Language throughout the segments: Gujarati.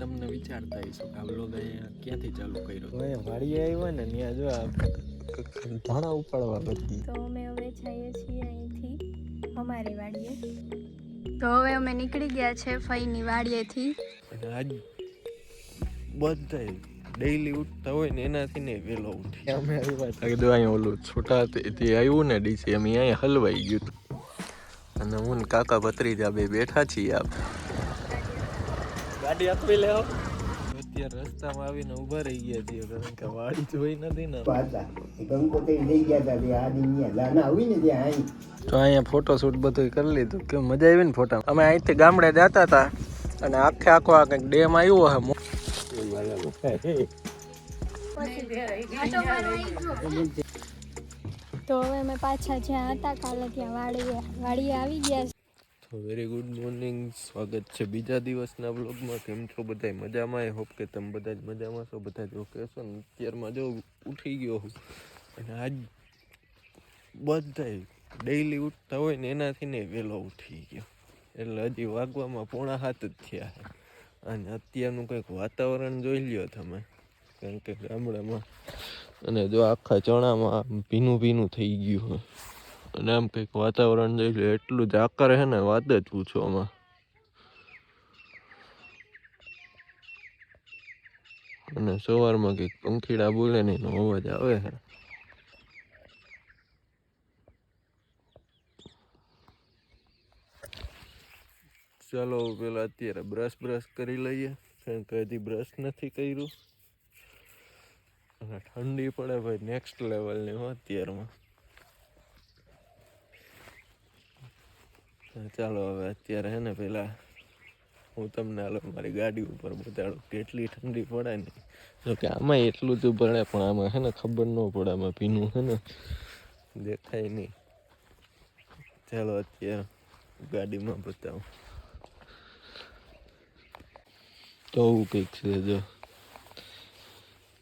તમને વિચારતા હશો કે આ બ્લોગ અહીંયા ક્યાંથી ચાલુ કર્યો તો અહીંયા વાડીએ આવ્યો ને ત્યાં જો આ ધાણા ઉપાડવા બધી. તો અમે હવે જઈએ છીએ અહીંથી અમારી વાડીએ. તો હવે અમે નીકળી ગયા છે ફઈની વાડીએથી. આજ બધા ડેઈલી ઉઠતા હોય ને એનાથી ને વહેલો ઉઠી. અમે આવ્યા હતા કીધું અહીંયા ઓલું છોટા તે આવ્યું ને ડીસી અમે અહીંયા હલવાઈ ગયું. અને હું ને કાકા ભત્રીજા બે બેઠા છીએ આપ ગાડી આપી લેવો અત્યારે રસ્તામાં આવીને ઊભા રહી ગયા છીએ કારણ કે વાડી જોઈ નથી ને. હતા એ લઈ ગયા હતા તે આ દિન ના આવી ને ત્યાં અહીં તો અહીંયા ફોટો શૂટ બધું કરી લીધું. કે મજા આવી ને ફોટા અમે અહીંથી ગામડે જતા હતા અને આખે આખો આ કંઈક ડેમ આવ્યો હે. તો હવે અમે પાછા જ્યાં હતા કાલે ત્યાં વાડીએ વાડીએ આવી ગયા વેરી ગુડ મોર્નિંગ સ્વાગત છે બીજા દિવસના બ્લોગમાં કેમ છો બધા મજામાં? આઈ હોપ કે તમે બધા જ મજામાં છો. બધા જ ઓકે છો ને, અત્યારમાં જો ઉઠી ગયો હું. અને આજ બધા ડેઈલી ઉઠતા હોય ને એનાથી ને વહેલો ઉઠી ગયો. એટલે હજી વાગવામાં પોણા હાથ જ થયા છે. અને અત્યારનું કંઈક વાતાવરણ જોઈ લ્યો તમે. કારણ કે ગામડામાં અને જો આખા ચણામાં ભીનું ભીનું થઈ ગયું હોય. અને આમ કંઈક વાતાવરણ જોઈ લે, એટલું જ આકાર હે ને વાત જ પૂછો આમાં. અને સવારમાં કંઈક પંખીડા બોલે ને, એનો અવાજ આવે છે ચાલો પેલા અત્યારે બ્રશ બ્રશ કરી લઈએ, કારણ કે હજી બ્રશ નથી કર્યું. અને ઠંડી પડે, ભાઈ નેક્સ્ટ લેવલની અત્યારમાં. ચાલો હવે અત્યારે હે ને પહેલાં હું તમને હાલો મારી ગાડી ઉપર બતાડું કેટલી ઠંડી પડે ને. જોકે આમાં એટલું જ પડે, પણ આમાં હે ને ખબર ન પડે, આમાં ભીનું હે ને દેખાય નહીં. ચાલો અત્યારે ગાડીમાં બતાવું. તો આવું કંઈક છે જો.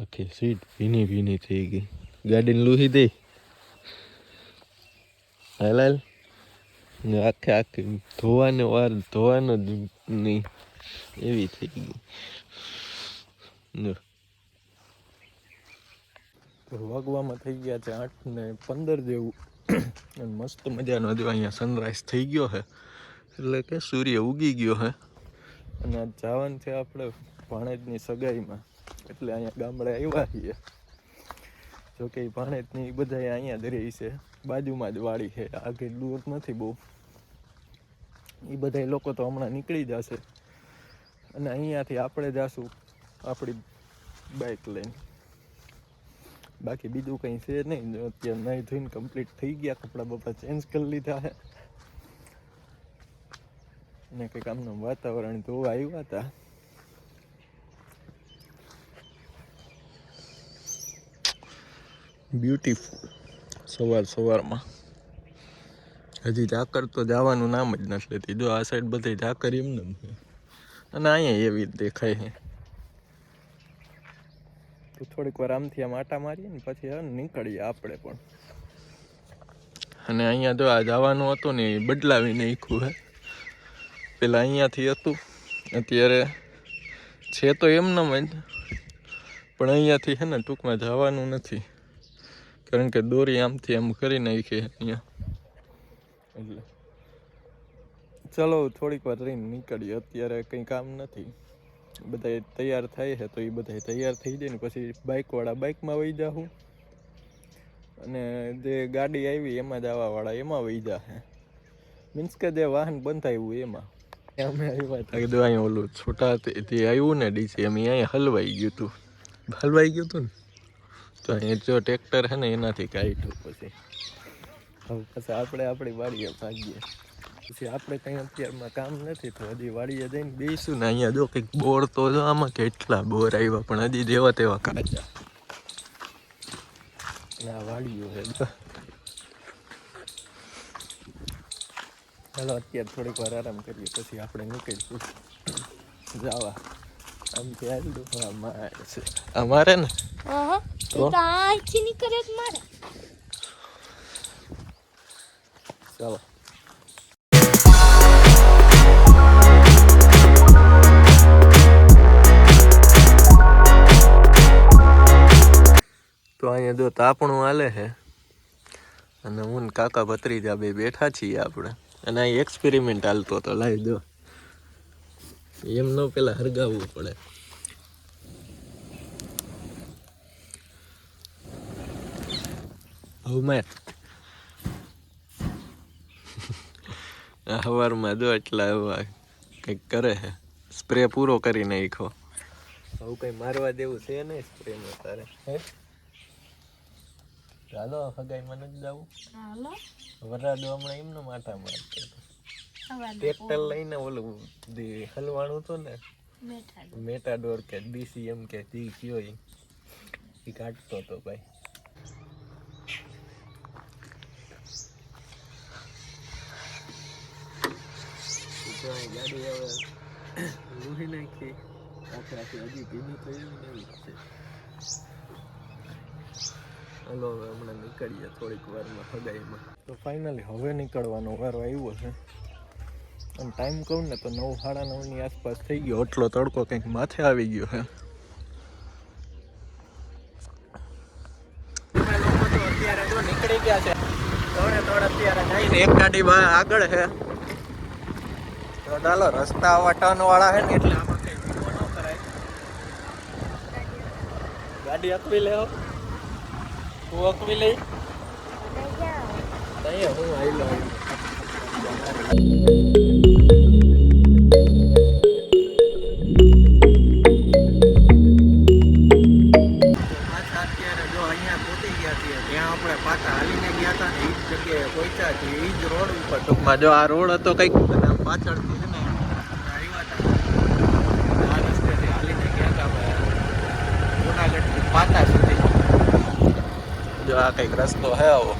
આખી સીટ ભીની ભીની થઈ ગઈ. ગાડીને લૂહી દઈ હાલ હાલ આખે આખી ધોવાનો વાર, ધોવાનો જ નહીં. એવી થઈ ગઈ. વાગવામાં થઈ ગયા છે આઠ ને પંદર જેવું. અને મસ્ત મજાનો જો અહીંયા સનરાઈઝ થઈ ગયો છે. એટલે કે સૂર્ય ઉગી ગયો છે. અને જવાનું છે આપણે ભાણેજની સગાઈમાં. એટલે અહીંયા ગામડે આવ્યા છીએ. જોકે ભાણેજની બધા અહીંયા જ રહી છે. બાજુમાં જ વાડી છે. આગળ દૂર નથી બહુ. એ બધા લોકો તો હમણાં નીકળી જશે. અને અહીંયાથી આપણે જાશું આપણી બાઇક લઈને. બાકી બીજું કંઈ છે નહીં. અત્યારે નહીં ધોઈને કમ્પ્લીટ થઈ ગયા. કપડાં બપડા ચેન્જ કરી લીધા છે. અને કંઈક આમનું વાતાવરણ જોવા આવ્યા હતા. બ્યુટીફુલ સવાર સવારમાં. હજી ઝાકર તો જવાનું નામ જ નથી લેતી. જો આ સાઈડ બધે ઝાકર એમ ને અને અહીંયા એવી જ દેખાય છે. તો થોડીક વાર આમથી આમ આટા મારીએ ને પછી નીકળીએ આપણે પણ. અને અહીંયા જો આ જવાનું હતું ને એ બદલાવી નાખ્યું હે. પેલા અહીંયાથી હતું. અત્યારે છે તો એમ જ. પણ અહીંયાથી છે ને ટૂંકમાં જવાનું નથી. કારણ કે દોરી આમથી આમ કરી નાખી અહીંયા. એટલે. ચલો થોડીક વાર રહીને નીકળીએ. અત્યારે કંઈ કામ નથી. બધા તૈયાર થાય છે તો એ બધા તૈયાર થઈ જાય ને પછી બાઇકવાળા બાઇકમાં વહી જાઉં અને જે ગાડી આવી એમાં જવાવાળા એમાં વહી જાશે મીન્સ કે જે વાહન બંધાયું એમાં. અમે આવ્યા હતા. કીધું અહીંયા ઓલું છોટા તે આવ્યું ને ડીસી અમે અહીંયા હલવાઈ ગયું હતું હલવાઈ ગયું હતું ને? તો અહીંયા જો ટ્રેક્ટર છે ને, એનાથી કાઢ્યું પછી. હવે પછી આપણે આપણી વાડીએ ભાગીએ. પછી આપણે કંઈ અત્યારમાં કામ નથી, તો હજી વાડીએ જઈને બેસું ને અહીંયા જો કંઈક બોર તો જો આમાં કેટલા બોર આવ્યા, પણ હજી જેવા તેવા કાચા આ વાડીઓ છે. ચાલો અત્યારે થોડીક વાર આરામ કરીએ, પછી આપણે નીકળીશું. જવા. આમ ત્યાં હા મારે છે. અમારે ને હા તો આખી નીકળે મારે. ચાલો. તો અહીંયા જો તાપણું હાલે છે. અને હું ને કાકા ભત્રીજા બે બેઠા છીએ આપણે. અને અહીં એક્સપેરિમેન્ટ હાલતો હતો લાવી દો એમનો પેલા હરગાવવું પડે. હવે મેં સવારમાં જો એટલા એવા કંઈક કરે છે. સ્પ્રે પૂરો કરી નાખો આવું કઈ મારવા દેવું છે નહીં સ્પ્રેમાં તારે. હે? ચાલો હગાઈમાં નથી જવું હાલો. વરાડો હમણાં એમનો માથા મારતો. ટ્રેક્ટર લઈને ઓલું હલવાનું હલવાણું હતું ને મેટાડોર. કે ડીસીએમ કે જી કયો એ કાઢતો હતો ભાઈ. તો ગાડી હવે લૂહી નાખી. આખે આખી હજી ભીની થઈ એવી ને એવી છે. હલો હવે હમણાં નીકળીએ થોડીક વારમાં હગાઈમાં. તો ફાઇનલી હવે નીકળવાનો વારો આવ્યો છે. અને ટાઈમ કહું ને તો નવ સાડા નવની આસપાસ થઈ ગયો. એટલો તડકો કંઈક માથે આવી ગયો છે. નીકળી ગયા છે. દોડે દોડ અત્યારે જઈને એક ગાડી આગળ છે. ચાલો રસ્તા આવા ટર્ન વાળા હે ને એટલે આમાં કઈ ઊભો ન કરાય. ગાડી અકવી લેવો તું અકવી લઈ. અહીંયા હું આવેલો પાછા અત્યારે જો આ રોડ હતો કંઈક ત્યાં આપણે પાછા હાલીને ગયા હતા ને એ જ જગ્યાએ પહોંચ્યા છીએ એ જ રોડ ઉપર ટૂંકમાં જો આ રોડ હતો કંઈક અને આમ પાછળથી છે ને આવ્યા હતા આ રસ્તેથી હાલીને ગયા હતા આપણે જુનાગઢથી પાટા સુધી જો આ કંઈક રસ્તો હે આવો.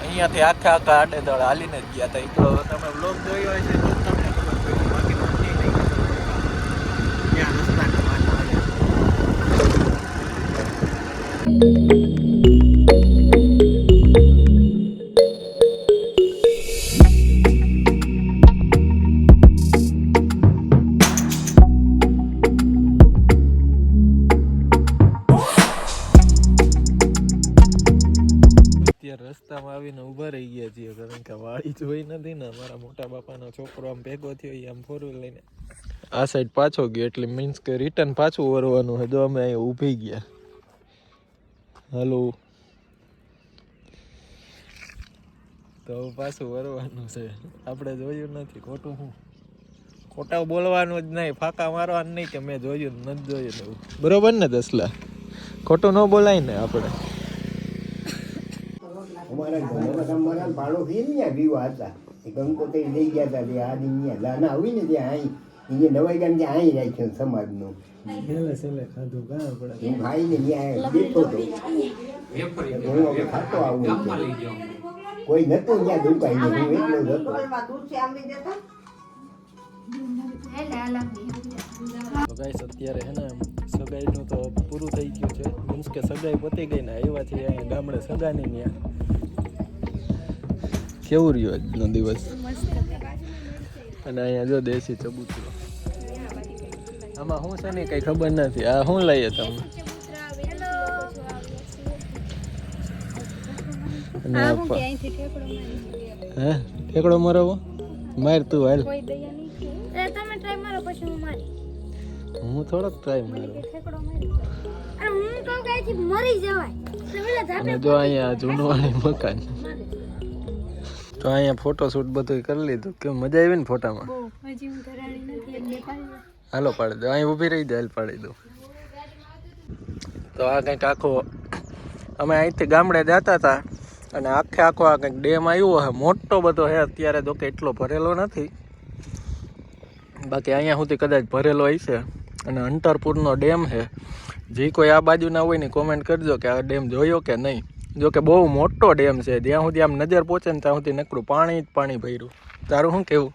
અહીંયાથી આખા આખા આડેદળ હાલીને જ ગયા હતા એટલો તમે બ્લોગ જોયો હોય રસ્તામાં આવીને ઊભા રહી ગયા છીએ. કારણ કે વાળી જોઈ નથી ને મારા મોટા બાપાનો છોકરો આમ ભેગો થયો એ આમ ફોર લઈને. આ સાઈડ પાછો ગયો એટલે મીન્સ કે રિટર્ન પાછું વરવાનું તો અમે અહીંયા ઊભી ગયા. હલો તો પાછું વરવાનું છે. આપણે જોયું નથી. ખોટું શું ખોટા બોલવાનું જ નહીં. ફાંકા મારવાનું નહીં કે મેં જોયું નથી જોયું બરોબર ને દસલા? ખોટું ન બોલાય ને આપણે. અમારા ઘરમાં તમારા ભાડો ને ત્યાં વિવાહ હતા. એ ગંગોત્રી લઈ ગયા હતા તે આ દિન ત્યાં લાના આવી ને ત્યાં અહીં નવાઈ ગામ ત્યાં અહીં રાખ્યો સમાજનો. હું ખાઈને ત્યાં બેઠો હતો. હું હવે ખાતો આવું કોઈ નતો ત્યાં દુકાઈ હું એકલો જ હતો. તો અત્યારે હે ને સગાઈનું તો પૂરું થઈ ગયું છે. મીન્સ કે સગાઈ પતી ગઈ ને આવ્યા છે અહીંયા ગામડે સગાની ત્યાં કેવું રહ્યો આજનો દિવસ? અને અહીંયા જો દેશી ચબૂતરો. આમાં શું છે ને કઈ ખબર નથી. આ શું લઈએ તમે? હે ઠેકડો મરાવો? માર તું હાલ. હું થોડોક ટ્રાય મારું. અને જો અહીંયા જૂનવાણી મકાન. તો અહીંયા ફોટોશૂટ બધું કરી લીધું. કે મજા આવી ને ફોટામાં? હાલો પાડી દો. અહીં ઊભી રહી દે હાલ પાડી દો તો આ કંઈક આખો અમે અહીંથી ગામડે જતા હતા અને આખે આખો આ કંઈક ડેમ આવ્યો હે. મોટો બધો હે અત્યારે તો કે એટલો ભરેલો નથી. બાકી અહીંયા સુધી કદાચ ભરેલો હશે અને અંતરપુરનો ડેમ છે જે કોઈ આ બાજુના હોય ને કોમેન્ટ કરજો કે આ ડેમ જોયો કે નહીં. જો કે બહુ મોટો ડેમ છે જ્યાં સુધી આમ નજર પહોંચે ને ત્યાં સુધી નકરું પાણી જ પાણી ભર્યું. તારું શું કેવું?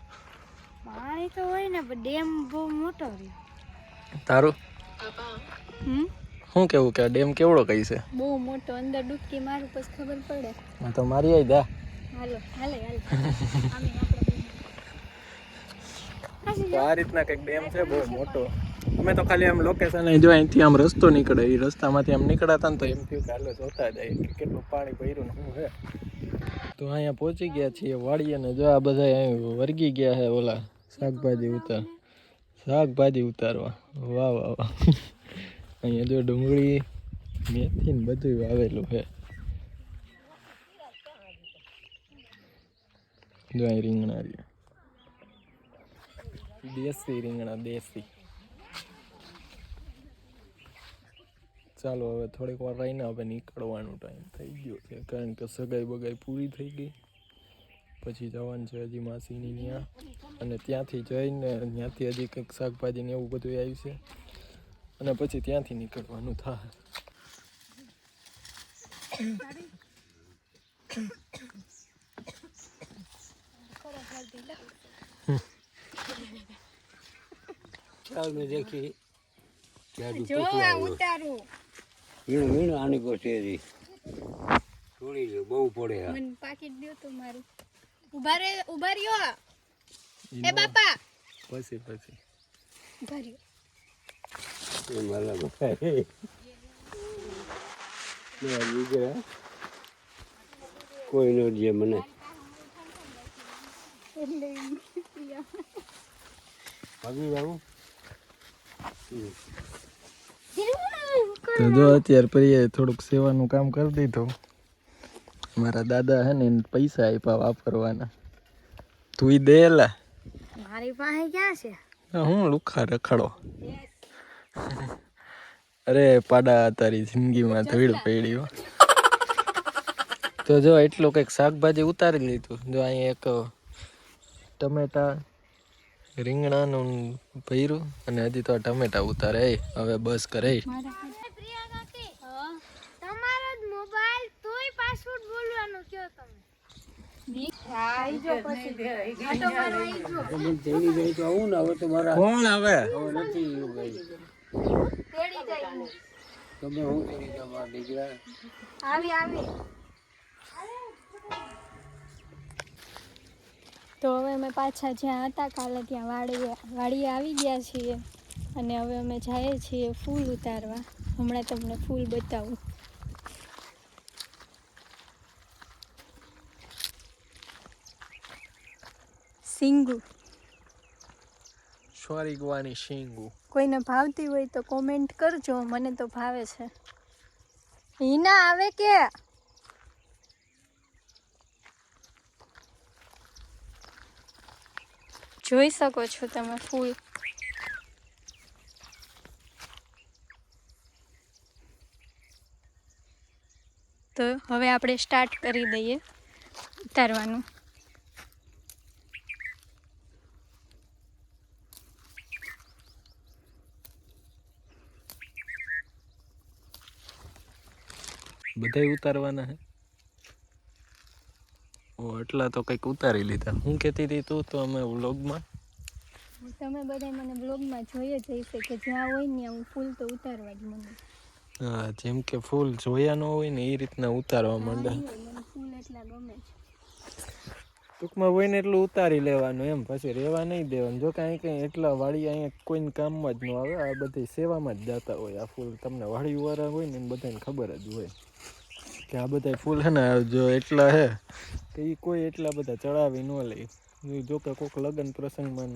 પાણી તો હોય ને ડેમ બહુ મોટો રહ્યો. તારું? શું કેવું કે ડેમ કેવડો કઈ છે? બહુ મોટો અંદર ડૂબકી મારું પછી ખબર પડે. હા તો મારી આવી દા હાલો હાલે હાલે. આ રીતના કંઈક ડેમ છે બહુ મોટો. અમે તો ખાલી આમ લોકેશન જો અહીંથી આમ રસ્તો નીકળે. એ રસ્તામાંથી આમ નીકળાતા ને તો એમ થયું કે હાલો જોતા જાય કે કેટલું પાણી ભર્યું ને શું છે તો અહીંયા પહોંચી ગયા છીએ વાડીએ ને જો આ બધા અહીં વર્ગી ગયા છે ઓલા શાકભાજી ઉતાર, શાકભાજી ઉતારવા. વાહ વાહ વાહ. અહીંયા જો ડુંગળી, મેથી ને બધું વાવેલું છે જો અહીં રીંગણા રહ્યા. દેશી રીંગણા, દેશી. ચાલો હવે થોડીક વાર રહીને હવે નીકળવાનો ટાઈમ થઈ ગયો છે. કારણ કે સગાઈ બગાઈ પૂરી થઈ ગઈ. પછી જવાનું છે હજી માસીની ત્યાં. અને ત્યાંથી જઈને ત્યાંથી હજી કંઈક શાકભાજી ને એવું બધું આવ્યું છે. અને પછી ત્યાંથી નીકળવાનું થાય. ચાલ મેં દેખી જો આ ઉતારું. વીણ વીણ આની પર શેરી થોડી લે બહુ પડે આ. મને પાકીટ દ્યો તો મારું. ઊભા રે ઊભા રહ્યો એ બાપા. પછી પછી. ઊભા રહ્યો. એ મારા બાપા કોઈ નો જે મને. એટલે ભાગી જાઉં? તો જો અત્યારે પ્રિયે થોડુંક સેવાનું કામ કરી દીધું. મારા દાદા હે ને એને પૈસા આપ્યા વાપરવાના. તું દેલા મારી પાસે ક્યાં છે? હું લુખા રખડો. અરે પાડા તારી જિંદગીમાં ધૂળ પડી તો જો એટલું કંઈક શાકભાજી ઉતારી લીધું. જો અહીં એક ટમેટા રીંગણાનું ભર્યું અને હજી તો ટમેટા ઉતારે. હવે બસ કરે તમારો જ મોબાઈલ તોય પાસવર્ડ બોલવાનો કયો તમે આઈ જો પછી આટો મારવા આઈ જો તેની ગઈ તો હવે કોણ હવે? હવે નથી ગઈ. તેડી જાય તમે હું કરી તમારા દીકરા? આવી આવી. તો હવે અમે પાછા જ્યાં હતા કાલે ત્યાં વાડીએ વાડીએ આવી ગયા છીએ. અને હવે અમે જઈએ છીએ ફૂલ ઉતારવા. હમણાં તમને ફૂલ બતાવું. સિંગુ. સોરી ગુવાની સિંગુ. કોઈને ભાવતી હોય તો કોમેન્ટ કરજો મને તો ભાવે છે. હિના આવે કે? જોઈ શકો છો તમે ફૂલ તો હવે આપણે સ્ટાર્ટ કરી દઈએ ઉતારવાનું. બધાય ઉતારવાના હે? ઓ એટલા તો કંઈક ઉતારી લીધા. હું કહેતી હતી તું તો અમે વ્લોગમાં? તમે બધા મને બ્લોગમાં જોઈએ જ હશે કે જ્યાં હોય ને હું ફૂલ તો ઉતારવા જ મને હા જેમ કે ફૂલ જોયા ન હોય ને એ રીતના ઉતારવા માંડે. ફૂલ એટલા ગમે છે. ટૂંકમાં હોય ને એટલું ઉતારી લેવાનું એમ. પછી રહેવા નહીં દેવાનું. જો કાંઈ કંઈ એટલા વાળી અહીંયા કોઈને કામમાં જ ન આવે. આ બધી સેવામાં જ જતા હોય આ ફૂલ. તમને વાળી વાળા હોય ને એમ બધાને ખબર જ હોય. કે આ બધા ફૂલ છે ને જો એટલા છે કે એ કોઈ એટલા બધા ચડાવી ન લે. જો કે કોઈક લગ્ન પ્રસંગમાં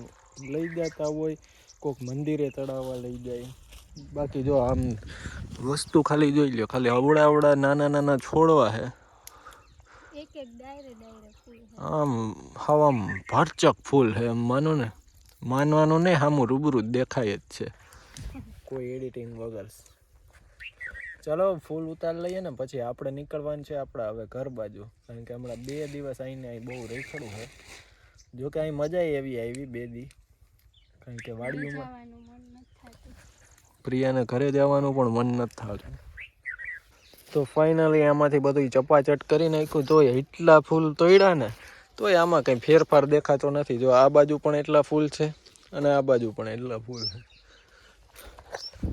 લઈ જતા હોય કોઈક મંદિરે ચડાવવા લઈ જાય. બાકી જો આમ વસ્તુ ખાલી જોઈ લ્યો ખાલી અવડા અવડા નાના નાના છોડવા હે. એક એક ડાયરે ડાયરે ફૂલ આમ હવામ આમ ભરચક ફૂલ છે એમ માનો ને. માનવાનું નહીં સામું રૂબરૂ જ દેખાય જ છે. કોઈ એડિટિંગ વગર. ચલો ફૂલ ઉતાર લઈએ ને પછી આપણે નીકળવાનું છે આપણા હવે ઘર બાજુ. કારણ કે હમણાં બે દિવસ આવીને અહીં બહુ રેખડું છે. જો કે અહીં મજા એવી આવી બે દી. કારણ કે વાડીઓમાં જવાનું મન નથી થતું. પ્રિયાને ઘરે જવાનું પણ મન નથી થતું. તો ફાઇનલી આમાંથી બધું ચપાચટ કરી નાખ્યું. તોય એટલા ફૂલ તોડ્યા ને તોય આમાં કંઈ ફેરફાર દેખાતો નથી. જો આ બાજુ પણ એટલા ફૂલ છે અને આ બાજુ પણ એટલા ફૂલ છે.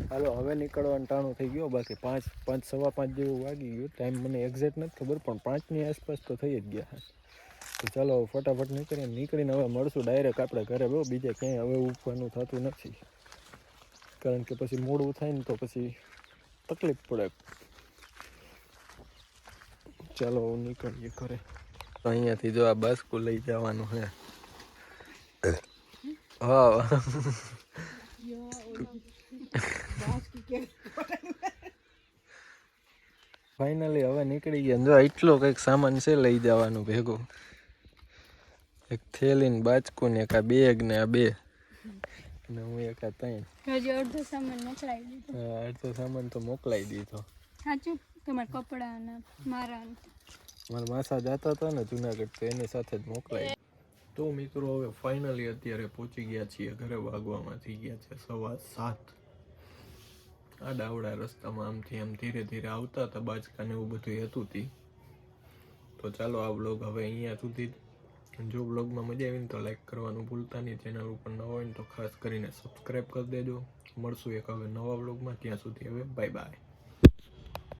હાલો હવે નીકળવાનું ટાણું થઈ ગયો બાકી પાંચ પાંચ સવા પાંચ જેવું વાગી ગયું. ટાઈમ મને એક્ઝેક્ટ નથી ખબર પણ પાંચની આસપાસ તો થઈ જ ગયા. છે તો ચાલો ફટાફટ નીકળીને નીકળીને હવે મળશું ડાયરેક્ટ આપણે ઘરે બહુ બીજે ક્યાંય હવે ઉઠવાનું થતું નથી. કારણ કે પછી મોડું થાય ને તો પછી તકલીફ પડે. ચાલો નીકળીએ ઘરે. અહીંયાથી જો આ બાસ્કુ લઈ જવાનું હે હા. ફાઇનલી હવે નીકળી ગયા. જો એટલો કંઈક સામાન છે લઈ જવાનું ભેગો. એક થેલી ને બાચકું ને એક આ બેગ ને આ બે. અને હું એક આ ત્રણ. હજી અડધો સામાન મોકલાવી દીધો. આ અડધો સામાન તો મોકલાઈ દીધો. સાચું તમારા કપડા ને મારા મારા માસા જતા હતા ને જુનાગઢ તો એની સાથે જ મોકલાય તો મિત્રો હવે ફાઇનલી અત્યારે પહોંચી ગયા છીએ ઘરે વાગવામાં થઈ ગયા છે સવા સાત. આ ડાવડા રસ્તામાં આમથી આમ ધીરે ધીરે આવતા હતા બાજકા ને એવું બધું હતું તી. તો ચાલો આ બ્લોગ હવે અહીંયા સુધી જો. બ્લોગમાં મજા આવીને તો લાઈક કરવાનું ભૂલતા નહીં. ચેનલ ઉપર નવા હોય ને તો ખાસ કરીને સબસ્ક્રાઈબ કરી દેજો. મળશું એક હવે નવા બ્લોગમાં ત્યાં સુધી હવે બાય બાય